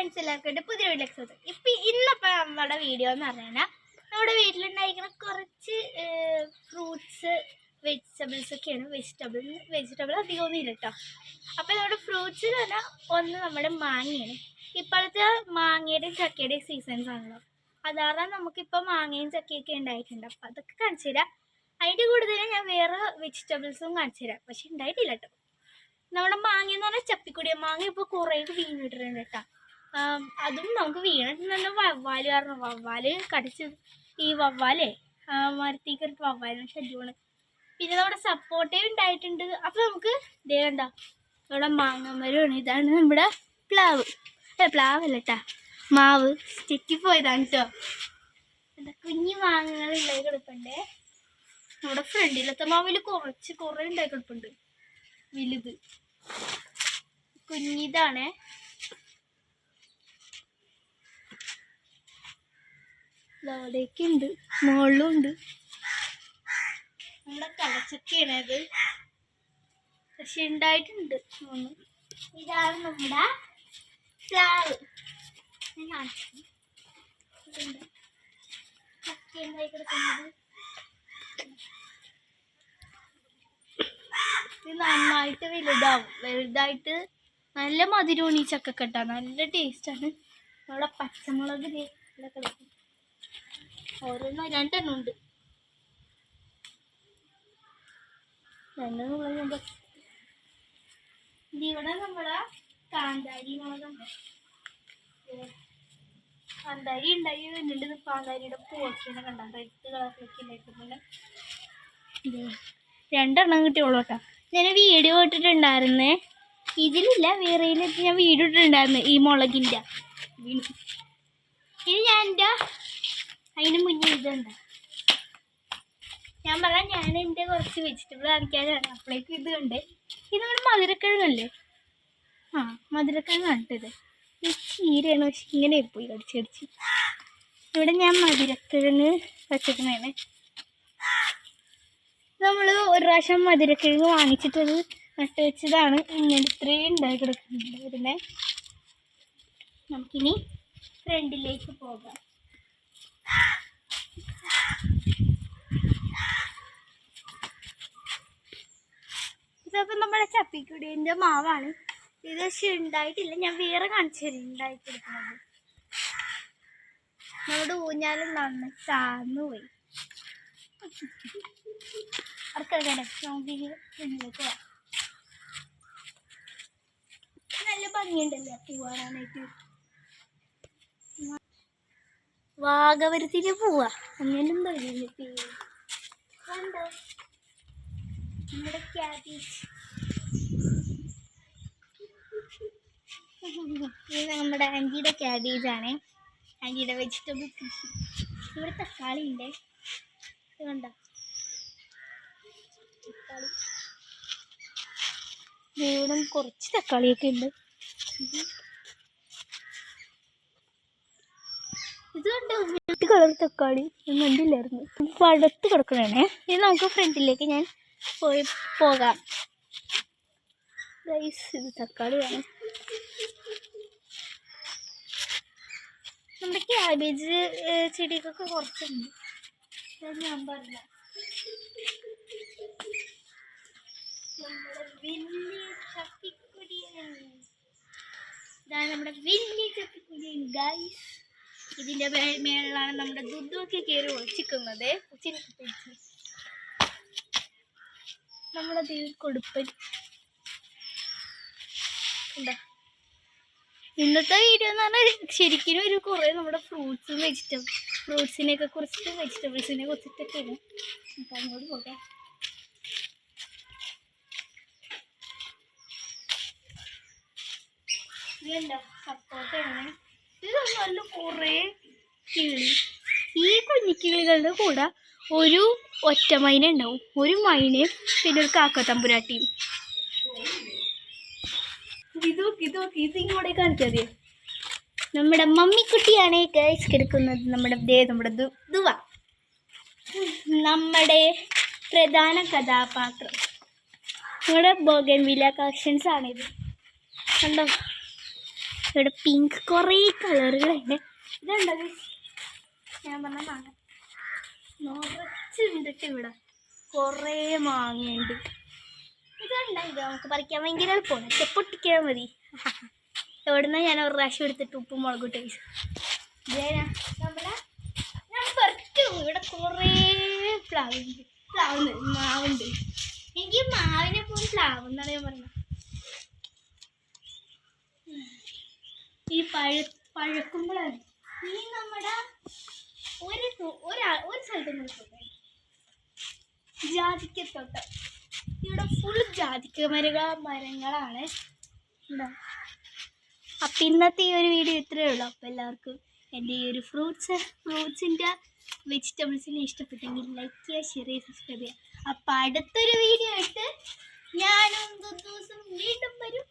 Friends എല്ലാവർക്കും എന്റെ പുതിയ വീട്ടിലേക്ക് സ്വാഗതം. ഇപ്പം ഇന്നിപ്പോൾ നമ്മുടെ വീഡിയോ എന്ന് പറഞ്ഞാൽ നമ്മുടെ വീട്ടിലുണ്ടായിരിക്കുന്ന കുറച്ച് ഫ്രൂട്ട്സ് വെജിറ്റബിൾസ് ഒക്കെയാണ്. വെജിറ്റബിൾ വെജിറ്റബിൾ അധികമൊന്നും ഇല്ല കേട്ടോ അപ്പോൾ നമ്മുടെ ഫ്രൂട്ട്സ് എന്ന് പറഞ്ഞാൽ ഒന്ന് നമ്മുടെ മാങ്ങയാണ്. ഇപ്പോഴത്തെ മാങ്ങയുടെയും ചക്കയുടെയും സീസൺസ് ആണല്ലോ. അതാറാ നമുക്കിപ്പോൾ മാങ്ങയും ചക്കയൊക്കെ ഉണ്ടായിട്ടുണ്ട്. അപ്പോൾ അതൊക്കെ കാണിച്ചു തരാം. അതിന്റെ കൂടുതൽ ഞാൻ വേറെ വെജിറ്റബിൾസും കാണിച്ചു തരാം. പക്ഷെ ഉണ്ടായിട്ടില്ല കേട്ടോ നമ്മുടെ മാങ്ങ എന്ന് പറഞ്ഞാൽ ചപ്പിക്കുടിയ മാങ്ങ ഇപ്പോൾ കുറേ വീണിട്ടിട്ടുണ്ട് കേട്ടോ ആം, അതും നമുക്ക് വീണിട്ടുണ്ടല്ല വവ്വാൽ കാരണം വവ്വാൽ കടിച്ച് ഈ വവ്വാലേ കയറിട്ട് വവ്വാലിന് ശല്യമാണ് പിന്നെ നമ്മുടെ സപ്പോർട്ടേ ഉണ്ടായിട്ടുണ്ട്. അപ്പോൾ നമുക്ക് കണ്ട നമ്മുടെ മാങ്ങമരമാണ്. ഇതാണ് നമ്മുടെ പ്ലാവ്. പ്ലാവല്ല കേട്ടാ മാവ്. തെറ്റിപ്പോയതാണ് കേട്ടോ എന്താ കുഞ്ഞു മാങ്ങകൾ ഉണ്ടായി കിടപ്പുണ്ടേ. നമ്മുടെ ഫ്രണ്ടിലത്തെ മാവിൽ കുറച്ച് കുറേ ഉണ്ടായി കിടപ്പുണ്ട്. വലുത്. കുഞ്ഞിതാണേ. അവിടേക്ക് ഉണ്ട് മുകളിലും ഉണ്ട് നമ്മുടെ കളച്ചൊക്കെയാണ് അത് പക്ഷെ ഉണ്ടായിട്ടുണ്ട് ഇതാണ് നമ്മുടെ പ്ലാവ് ഞാൻ കാണിച്ചു. ഇതുണ്ട്. ചക്ക ഉണ്ടായി കിടക്കുന്നത്? ഇത് നന്നായിട്ട് വലുതാവും. വലുതായിട്ട് നല്ല മധുരമാണ് ഈ ചക്കക്കട്ട. നല്ല ടേസ്റ്റാണ് നമ്മുടെ പച്ചമുളക് ദേ കിടക്കും ഓരോന്നും രണ്ടെണ്ണം ഉണ്ട്. രണ്ടെണ്ണം ഉള്ളത് ഇവിടെ നമ്മൾ കാന്താരി കാന്താരി ഉണ്ടായി വന്നിട്ട് കാന്താരിയുടെ പൂവൊക്കെയാണ് കണ്ട റെഡ് കളറിലൊക്കെ ഉണ്ടായിട്ടുണ്ട്. രണ്ടെണ്ണം കിട്ടിയുള്ളൂ കേട്ടോ. ഞാൻ വീഡിയോ ഇട്ടിട്ടുണ്ടായിരുന്നേ. ഇതിലില്ല വേറെയിലൊക്കെ ഞാൻ വീഡിയോ ഇട്ടിട്ടുണ്ടായിരുന്നു ഈ മുളകിന്റെ. ഇനി ഞാൻ മുന്നേ ഇതുണ്ട് ഞാൻ പറയാം ഞാൻ എന്റെ കുറച്ച് വെജിറ്റബിൾ കാണിക്കാനാണ് അപ്പോഴേക്കും ഇത് കണ്ട്. ഇതുകൊണ്ട് മധുരക്കിഴങ്ങല്ലേ? ആ മധുരക്കിഴങ്ങ് കേട്ടോ ഇത് ഈ ചീരയാണ് പക്ഷെ ഇങ്ങനെ പോയി കടിച്ചടിച്ച് ഇവിടെ ഞാൻ മധുരക്കിഴങ്ങ് വെച്ചേക്കണേനെ നമ്മൾ ഒരു പ്രാവശ്യം മധുരക്കിഴങ്ങ് വാങ്ങിച്ചിട്ടത് നട്ട് വെച്ചതാണ്. ഇങ്ങനെ ഇത്രയും ഉണ്ടായി കിടക്കുന്നുണ്ട് വരുന്നത് നമുക്കിനി ഫ്രണ്ടിലേക്ക് പോകാം. ഇതൊക്കെ നമ്മുടെ ചപ്പിക്കുടീന്റെ മാവാണ്. ഇത് പക്ഷെ ഉണ്ടായിട്ടില്ല. ഞാൻ വേറെ കാണിച്ചു തരും ഉണ്ടായിട്ടിരിക്കുന്നത്. നമ്മുടെ ഊഞ്ഞാലും നന്ന് ചാന്നു പോയി നല്ല ഭംഗിയുണ്ടല്ലേ? പോവാനായിട്ട് വാഗവരത്തിന് പോവാ. ഭംഗിയുണ്ട് കണ്ടോ നമ്മുടെ ക്യാബേജ് ഇത് നമ്മുടെ ആന്റിയുടെ ക്യാബേജ് ആണ്. ആന്റിയുടെ വെജിറ്റബിൾ കൃഷി. ഇവിടെ തക്കാളി ഉണ്ട് കണ്ടോ? തക്കാളി. ഇവിടെ കുറച്ച് തക്കാളിയൊക്കെ ഉണ്ട് ഇത് കണ്ടോ കളർ തക്കാളി ഞാൻ കണ്ടില്ലായിരുന്നു. പടത്ത് കിടക്കണേ ഇനി നമുക്ക് ഫ്രണ്ടിലേക്ക് ഞാൻ പോയി പോകാം. റൈസ് ഇത് തക്കാളി വേണം. നമ്മുടെ ക്യാബേജ് ചെടിയൊക്കെ കുറച്ചുണ്ട്. ഞാൻ പറഞ്ഞ. നമ്മുടെ ചപ്പിക്കുടിയാണ്. ഇതാണ് നമ്മുടെ വലിയ ചപ്പിക്കുടിയൻ ഗൈസ് ഇതിന്റെ മേളിലാണ് നമ്മുടെ ദുദ്ധൊക്കെ കയറി ഒളിച്ചിക്കുന്നത് നമ്മളത് കൊടുപ്പൻ. ഇന്നത്തെ വീഡിയോ എന്ന് പറഞ്ഞാൽ ശരിക്കും ഒരു കുറേ നമ്മുടെ ഫ്രൂട്ട്സും വെജിറ്റബിൾ ഫ്രൂട്ട്സിനെയൊക്കെ കുറിച്ചിട്ട് വെജിറ്റബിൾസിനെ കുറിച്ചിട്ടൊക്കെയാണ്. നമുക്ക് അങ്ങോട്ട് പോകാം. സപ്പോർട്ട് ഇത് നല്ല കുറേ കിളി. ഈ കുഞ്ഞിക്കിളികളുടെ കൂടെ ഒരു ഒറ്റ മൈന ഉണ്ടാവും. ഒരു മൈനയും പിന്നെ ഒരു കാക്കത്തമ്പുരാട്ടിയും ഇത് ഇത് ഇത് ഇങ്ങോട്ടേ കാണിക്കാതെ നമ്മുടെ മമ്മിക്കുട്ടിയാണ് ഗൈസ് കിടക്കുന്നത്. നമ്മുടെ ദേ നമ്മുടെ ദുവ. നമ്മുടെ പ്രധാന കഥാപാത്രം. നമ്മുടെ ബോഗൻ വില കളക്ഷൻസ് ആണിത്. കണ്ടോ? ഇവിടെ പിങ്ക് കുറേ കളറുകളുണ്ട് ഇതുണ്ടോ guys? ഞാൻ പറഞ്ഞ മാങ്ങ. നിറച്ചുണ്ടിട്ട് ഇവിടെ. കുറേ മാങ്ങയുണ്ട്. ഇതുണ്ട ഇത്? നമുക്ക് പറിക്കാൻ ഭയങ്കര എളുപ്പമാണ്. ചെപ്പൊട്ടിക്കാൻ പൊട്ടിക്കാൻ മതി. എവിടുന്ന ഞാൻ ഒരു പ്രാവശ്യം എടുത്തിട്ട് ഉപ്പും മുളകും ഇട്ട് കഴിച്ചു നമ്മുടെ ഞാൻ. പറിച്ചു ഇവിടെ കുറേ പ്ലാവുണ്ട്. പ്ലാവുണ്ട്. മാവുണ്ട്. എനിക്ക് മാവിനെ പോലും പ്ലാവ് എന്നാണ് ഞാൻ പറഞ്ഞത് ഈ പഴ പഴക്കുമ്പോഴാണ് ഈ നമ്മുടെ ഒരു ഒരാ ഒരു സ്ഥലത്ത് ജാതിക്ക ജാതിക്കത്തോട്ടം. ഇവിടെ ഫുൾ ജാതിക്ക മരുക മരങ്ങളാണ്. എന്താ അപ്പം ഇന്നത്തെ ഈ ഒരു വീഡിയോ ഇത്രയേ ഉള്ളൂ. അപ്പം എല്ലാവർക്കും എന്റെ ഈ ഒരു ഫ്രൂട്ട്സ് ഫ്രൂട്ട്സിന്റെ വെജിറ്റബിൾസിനെ ഇഷ്ടപ്പെട്ടെങ്കിൽ ലൈക്ക് ചെയ്യുക ഷെയർ ചെയ്യുക സബ്സ്ക്രൈബ് ചെയ്യുക. അപ്പം അടുത്തൊരു വീഡിയോ ഇട്ട് ഞാനും ദിവസം വീണ്ടും വരും.